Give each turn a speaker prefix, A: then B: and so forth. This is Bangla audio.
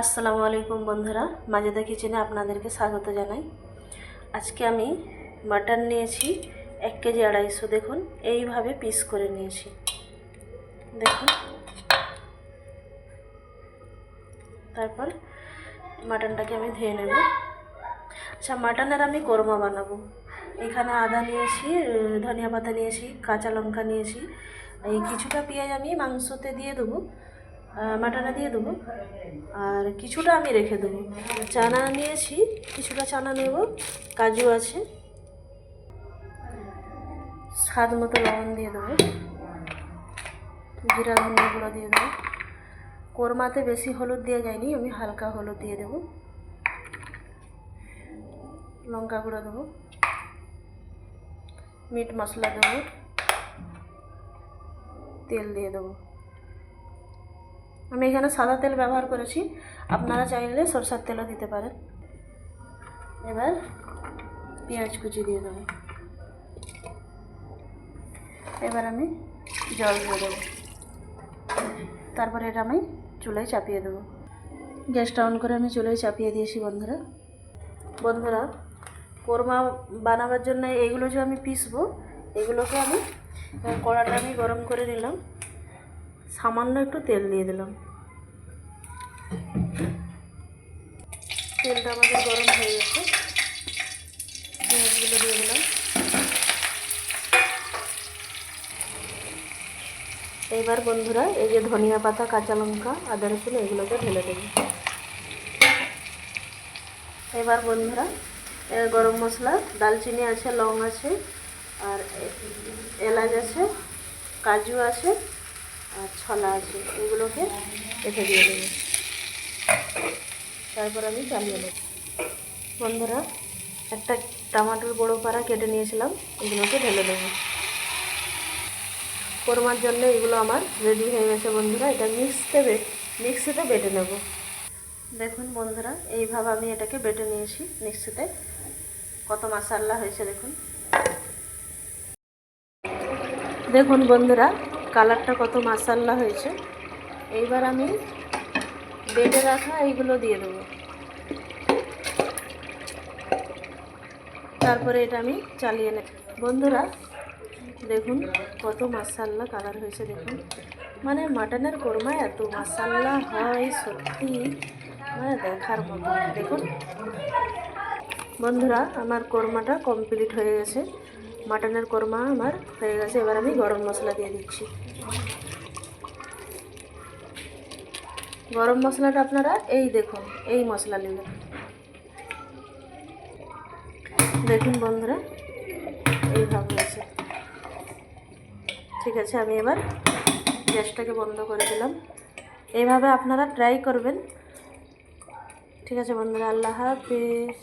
A: আসসালামু আলাইকুম বন্ধুরা, মাজেদা কিচেনে আপনাদেরকে স্বাগত জানাই। আজকে আমি মাটন নিয়েছি এক কেজি আড়াইশো, দেখুন, এইভাবে পিস করে নিয়েছি। দেখুন। তারপর মাটনটাকে আমি ধুয়ে নেব। আচ্ছা মাটনের আমি কোরমা বানাবো। এখানে আদা নিয়েছি, ধনিয়া পাতা নিয়েছি, কাঁচা লঙ্কা নিয়েছি, এই কিছুটা পেঁয়াজ আমি মাংসতে দিয়ে দেবো। মাটনে দিয়ে দেবো। আর কিছুটা আমি রেখে দেবো। চানা নিয়েছি, কিছুটা চানা নেব। কাজু আছে। স্বাদ মতো লবণ দিয়ে দেবো। জিরা, ধনিয়া গুঁড়ো দিয়ে দেবো। কোরমাতে বেশি হলুদ দেওয়া যায়নি, আমি হালকা হলুদ দিয়ে দেবো। লঙ্কা গুঁড়ো দেবো। মিট মশলা দেবো। তেল দিয়ে দেবো। আমি এখানে সাদা তেল ব্যবহার করেছি। আপনারা চাইলে সরষার তেলও দিতে পারেন। এবার পেঁয়াজ কুচি দিয়ে দেবো। এবার আমি জল দিয়ে দেবো। তারপরে এটা আমি চুলায় চাপিয়ে দেবো। গ্যাসটা অন করে আমি চুলায় চাপিয়ে দিয়েছি, বন্ধুরা। বন্ধুরা, কোরমা বানাবার জন্য এইগুলো যে আমি পিসবো, এগুলোকে আমি কড়াটা আমি গরম করে নিলাম। সামান্য একটু তেল দিয়ে দিলাম। তেলটা আমাদের গরম হয়ে গেছে। পেঁয়াজগুলো দিয়ে দিলাম। এইবার বন্ধুরা, এই যে ধনিয়া পাতা, কাঁচা লঙ্কা, আদা রসুন, এগুলোকে ঢেলে দেবো। এবার বন্ধুরা গরম মশলা, দালচিনি আছে, লং আছে, আর এলাচ আছে, কাজু আছে আর ছলা আছে এগুলোকে রেখে দিয়ে দেবো। তারপর আমি চালিয়ে নেব। বন্ধুরা, একটা টমাটোর বড়ো পাড়া কেটে নিয়েছিলাম, এগুলোকে ঢেলে দেবো। কোরমার জন্য এগুলো আমার রেডি হয়ে গেছে বন্ধুরা, এটা মিক্সতে মিক্সিতে বেটে নেব। দেখুন বন্ধুরা, এইভাবে আমি এটাকে বেটে নিয়েছি মিক্সিতে। কত মাসাল্লা হয়েছে দেখুন। দেখুন বন্ধুরা কালারটা কত মাসাল্লা হয়েছে। এইবার আমি বেটে রাখা এইগুলো দিয়ে দেবো। তারপরে এটা আমি চালিয়ে নেব। বন্ধুরা, দেখুন কত মাসাল্লা কালার হয়েছে, দেখুন। মানে মাটনের কোরমা এত মাসাল্লা হয় সত্যি মানে দেখার মতো। দেখুন। বন্ধুরা, আমার কোরমাটা কমপ্লিট হয়ে গেছে। মাটনের কোরমা আমার হয়ে গেছে, এবার আমি গরম মশলা দিয়ে দিচ্ছি। গরম মশলাটা আপনারা এই দেখুন, এই মশলা নেবেন। দেখুন বন্ধুরা, এইভাবে আছে ঠিক আছে, আমি এবার গ্যাসটাকে বন্ধ করে দিলাম। এইভাবে আপনারা ট্রাই করবেন। ঠিক আছে বন্ধুরা, আল্লাহ হাফিজ।